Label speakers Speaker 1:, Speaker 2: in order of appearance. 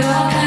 Speaker 1: 그와